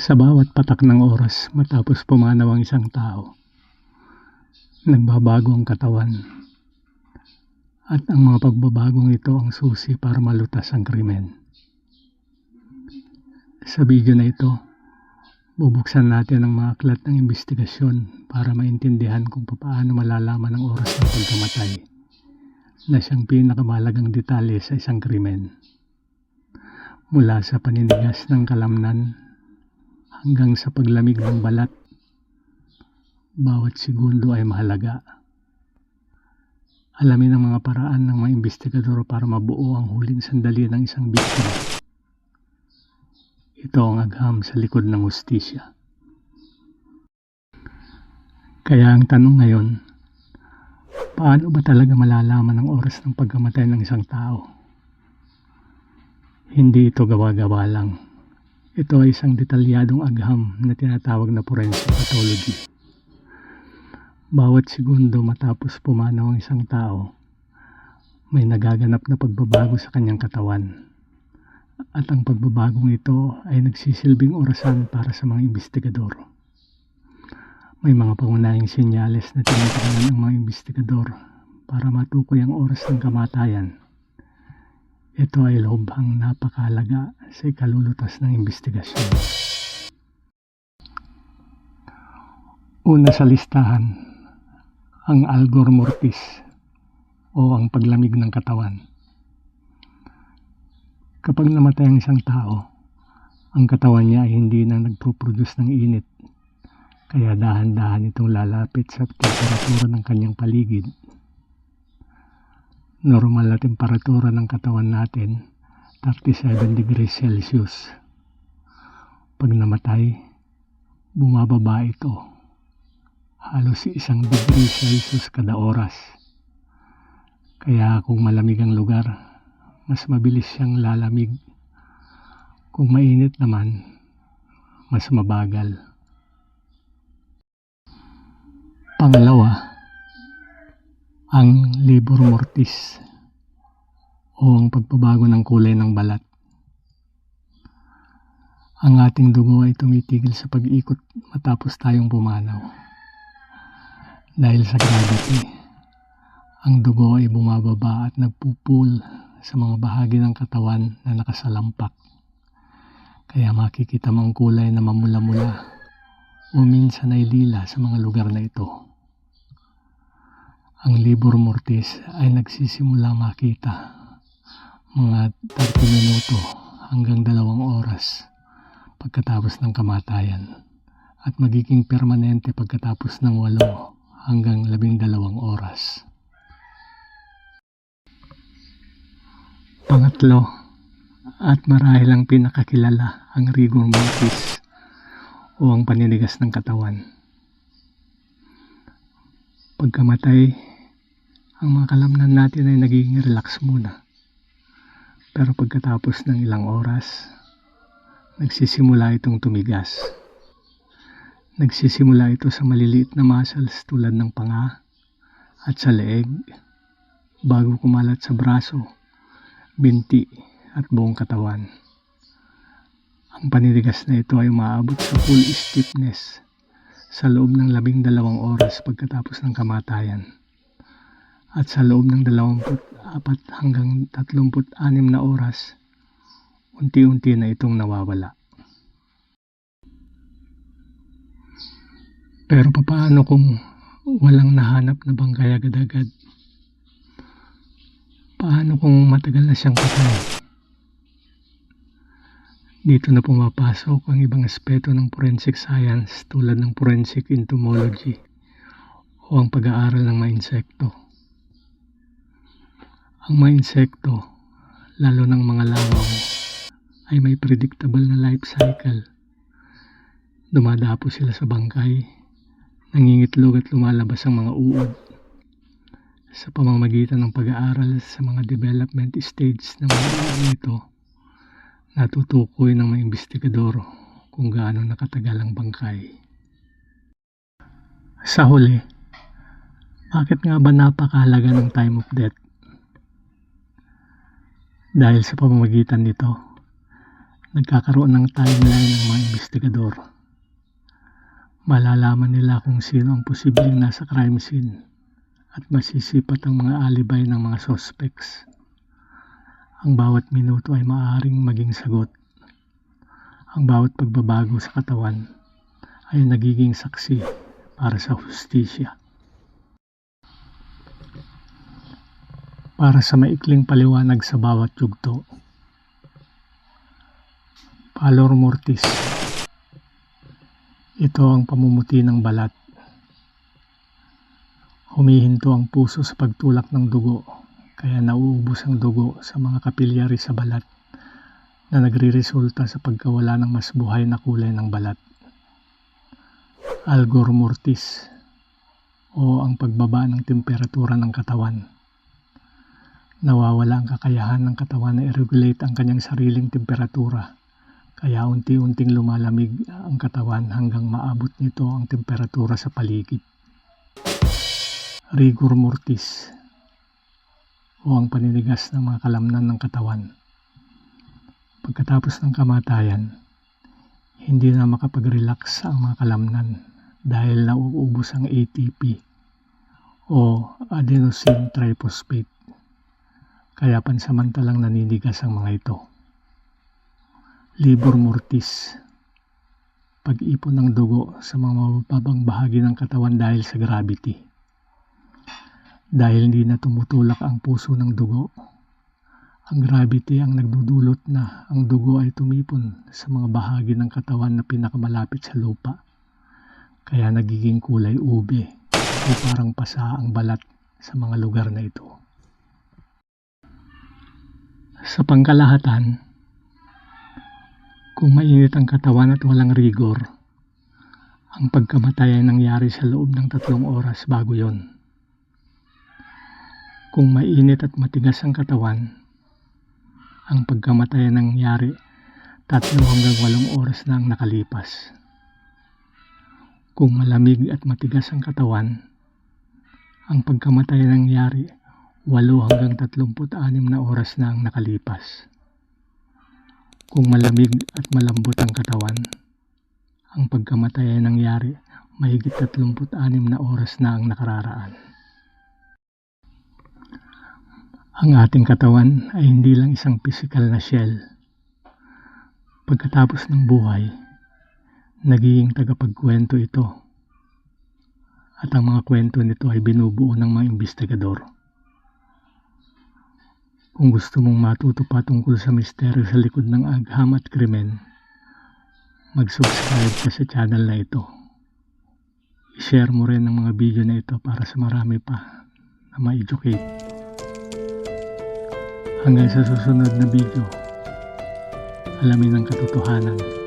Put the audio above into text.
Sa bawat patak ng oras matapos pumanaw ang isang tao, nagbabago ang katawan. At ang mga pagbabagong ito ang susi para malutas ang krimen. Sa video na ito, bubuksan natin ang mga aklat ng investigasyon para maintindihan kung paano malalaman ang oras ng pagkamatay na siyang pinakamalagang detalye sa isang krimen. Mula sa paninigas ng kalamnan hanggang sa paglamig ng balat, bawat segundo ay mahalaga. Alamin ang mga paraan ng mga investigador para mabuo ang huling sandali ng isang biktima. Ito ang agham sa likod ng hustisya. Kaya ang tanong ngayon, paano ba talaga malalaman ang oras ng pagkamatay ng isang tao? Hindi ito gawa-gawa lang. Ito ay isang detalyadong agham na tinatawag na forensic pathology. Bawat segundo matapos pumanaw ang isang tao, may nagaganap na pagbabago sa kanyang katawan. At ang pagbabagong ito ay nagsisilbing orasan para sa mga investigador. May mga pangunahing senyales na tinitingnan ng mga investigador para matukoy ang oras ng kamatayan. Ito ay lobhang napakalaga sa ikalulutas ng investigasyon. Una sa listahan, ang algor mortis o ang paglamig ng katawan. Kapag namatay ang isang tao, ang katawan niya ay hindi na nagpo-produce ng init. Kaya dahan-dahan itong lalapit sa temperatura ng kanyang paligid. Normal na temperatura ng katawan natin, 37 degrees Celsius. Pag namatay, bumababa ito. Halos isang degree Celsius kada oras. Kaya kung malamig ang lugar, mas mabilis siyang lalamig. Kung mainit naman, mas mabagal. Pangalawa, ang libor mortis o ang pagbabago ng kulay ng balat. Ang ating dugo ay tumitigil sa pag-ikot matapos tayong pumanaw. Dahil sa gravity, ang dugo ay bumababa at nagpupul sa mga bahagi ng katawan na nakasalampak. Kaya makikita mo ang kulay na mamula-mula o minsan ay lila sa mga lugar na ito. Ang libor mortis ay nagsisimula makita mga 30 minuto hanggang dalawang oras pagkatapos ng kamatayan at magiging permanente pagkatapos ng walo hanggang labing dalawang oras. Pangatlo, at marahil ang pinakakilala ang rigor mortis o ang paninigas ng katawan. Pagkamatay, ang mga kalamnan natin ay nagiging relax muna. Pero pagkatapos ng ilang oras, nagsisimula itong tumigas. Nagsisimula ito sa maliliit na muscles tulad ng panga at sa leeg bago kumalat sa braso, binti at buong katawan. Ang paninigas na ito ay umaabot sa full stiffness sa loob ng labing dalawang oras pagkatapos ng kamatayan at sa loob ng 24 hanggang 36 na oras unti-unti na itong nawawala. Pero papaano kung walang nahanap na bangkay agad-agad? Paano kung matagal na siyang patay? Dito na pumapasok ang ibang aspeto ng forensic science tulad ng forensic entomology o ang pag-aaral ng mga insekto. Ang mga insekto, lalo ng mga langaw, ay may predictable na life cycle. Dumadapo sila sa bangkay, nangingitlog at lumalabas ang mga uod. Sa pamamagitan ng pag-aaral sa mga development stage ng mga uod nito, natutukoy ng mga investigador kung gaano nakatagal ang bangkay. Sa huli, bakit nga ba napakahalaga ng time of death? Dahil sa pamamagitan nito, nagkakaroon ng timeline ng mga investigador. Malalaman nila kung sino ang posibleng nasa crime scene at masisipat ang mga alibay ng mga suspects. Ang bawat minuto ay maaaring maging sagot. Ang bawat pagbabago sa katawan ay nagiging saksi para sa hustisya. Para sa maikling paliwanag sa bawat yugto. Pallor mortis. Ito ang pamumuti ng balat. Humihinto ang puso sa pagtulak ng dugo, kaya nauubos ang dugo sa mga kapilyari sa balat na nagriresulta sa pagkawala ng mas buhay na kulay ng balat. Algor mortis o ang pagbaba ng temperatura ng katawan. Nawawala ang kakayahan ng katawan na i-regulate ang kanyang sariling temperatura kaya unti-unting lumalamig ang katawan hanggang maabot nito ang temperatura sa paligid. Rigor mortis o ang paninigas ng mga kalamnan ng katawan. Pagkatapos ng kamatayan, hindi na makapag-relax ang mga kalamnan dahil nauubos ang ATP o adenosine triphosphate. Kaya pansamantalang naninigas ang mga ito. Libor mortis. Pag-ipon ng dugo sa mga mababang bahagi ng katawan dahil sa gravity. Dahil hindi na tumutulak ang puso ng dugo, ang gravity ang nagdudulot na ang dugo ay tumipon sa mga bahagi ng katawan na pinakamalapit sa lupa. Kaya nagiging kulay ube o parang pasa ang balat sa mga lugar na ito. Sa pangkalahatan, kung mainit ang katawan at walang rigor, ang pagkamatay ay nangyari sa loob ng tatlong oras bago yon. Kung mainit at matigas ang katawan, ang pagkamatay ay nangyari tatlo hanggang walong oras na ang nakalipas. Kung malamig at matigas ang katawan, ang pagkamatay ay nangyari walo hanggang tatlumput anim na oras na ang nakalipas. Kung malamig at malambot ang katawan, ang pagkamatay ay nangyari mahigit 36 na oras na ang nakararaan. Ang ating katawan ay hindi lang isang physical na shell. Pagkatapos ng buhay, nagiging tagapagkwento ito. At ang mga kwento nito ay binubuo ng mga investigador. Kung gusto mong matuto pa tungkol sa misteryo sa likod ng agham at krimen, mag-subscribe ka sa channel na ito. I-share mo rin ang mga video na ito para sa marami pa na ma-educate. Hanggang sa susunod na video, alamin ang katotohanan